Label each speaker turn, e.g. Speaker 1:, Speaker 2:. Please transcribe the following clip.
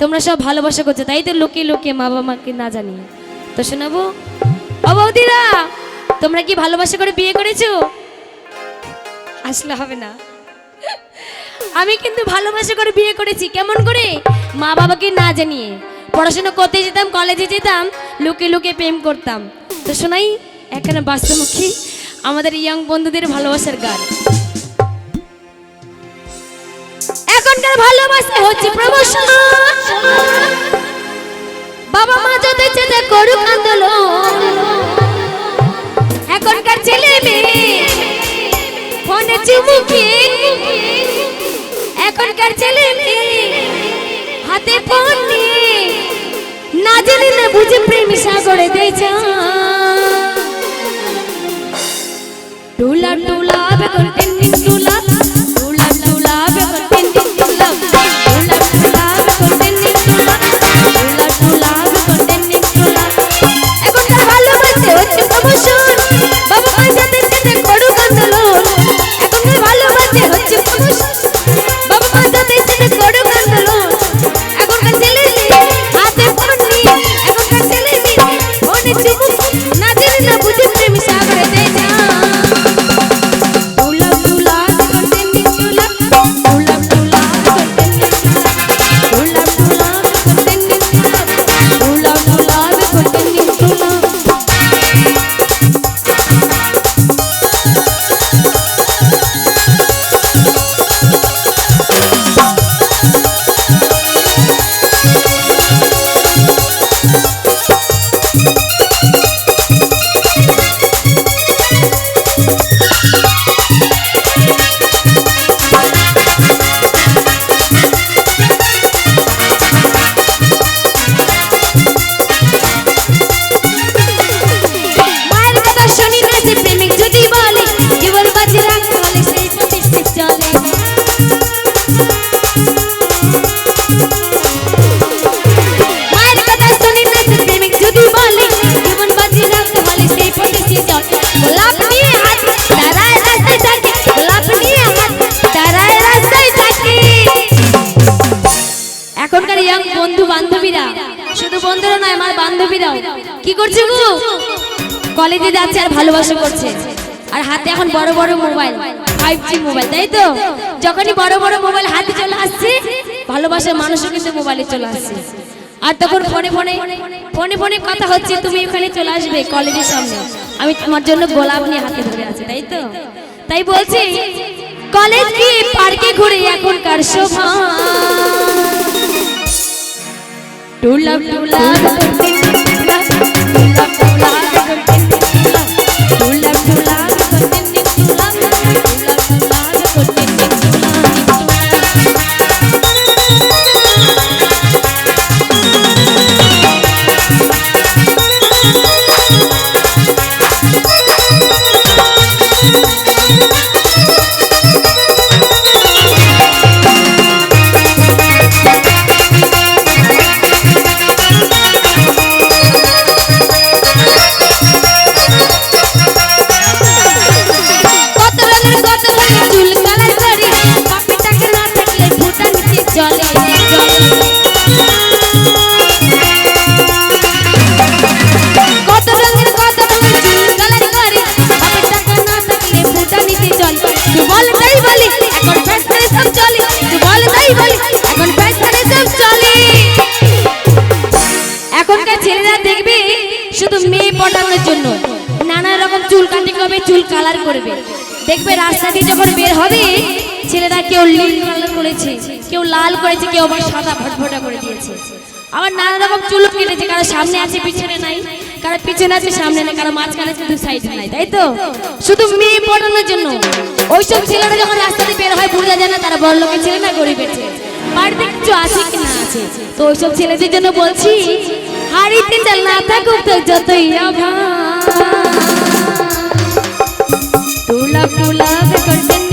Speaker 1: তোমরা সব ভালোবাসা করছ, তাই তো লোকে লোকে মা বাবা মাকে না জানিয়ে তো শোনাবো? ও তোমরা কি ভালোবাসা করে বিয়ে করেছ? আসলে হবে না। আমি কিন্তু ভালোবাসা করে বিয়ে করেছি, কেমন করে? মা বাবাকে না জানিয়ে। পড়াশোনা করতে যেতাম কলেজে যেতাম লুকে লুকে প্রেম করতাম। তো শোনাই, এখানে বাস্তবমুখী আমাদের ইয়াং বন্ধুদের ভালোবাসার গান। এখনকার ভালোবাসা হচ্ছে প্রমোশন। বাবা মা যদি চেতে করুক আন্দোলন। এখনকার ছেলে মেয়ে ফোনে চুমুকি। এখনকার ছেলে মেয়ে হাতে ফোন নিয়ে না জেনে না বুঝে প্রেম সাগরে দিয়েছে। টুলা টুলা বেকর এখনকার বন্ধু বান্ধবীরা। শুধু বন্ধুরা নয়, আমার বান্ধবীরাও। কি করছে গো? কলেজে যাচ্ছে আর ভালোবাসা করছে। আর হাতে এখন বড় বড় মোবাইল ফাইভ জি মোবাইল, তাই তো? যখনই বড় বড় মোবাইল হাতে চলে আসছে, ভালোবাসার মানুষও কিন্তু মোবাইলে চলে আসছে। আর তখন ফোনে ফোনে ফোনে ফোনে কথা হচ্ছে, তুমি এখানে চলে আসবে কলেজের সামনে। আমি তোমার জন্য গোলাপ নিয়ে হাতে ধরে আছি, তাই তো? তাই বলছি, কলেজ কি পার্কে ঘুরে এখনকার শোভা? টুলা টুলা টুলা টুলা জন্য। নানা রকম চুল কাটিং করবে, চুল কালার করবে। দেখবে রাস্তা দিয়ে যখন বের হবে ছেলেরা কেউ নীল কালার করেছে, কেউ লাল করেছে, কেউ আবার সাদা ভটভটা করে দিয়েছে। আবার নানা রকম চুল কেটেছে, কারও সামনে আছে, পিছনে নাই। কারও পিছনে আছে, সামনে নাই, কারও মাঝখানে দু সাইডে নাই, তাই তো? শুধু মেয়ে পড়ানোর জন্য। ওইসব ছেলেরা যখন রাস্তা দিয়ে বের হয় বোঝা যায় না তারা বড় লোকের ছেলে না গরিবের ছেলে। বাড়িতে কিছু আছে কি না আছে? তো ওইসব ছেলেদের জন্য বলছি, হাড়িতে চাল না থাকুক তো যতই অভাব টুলা করতেন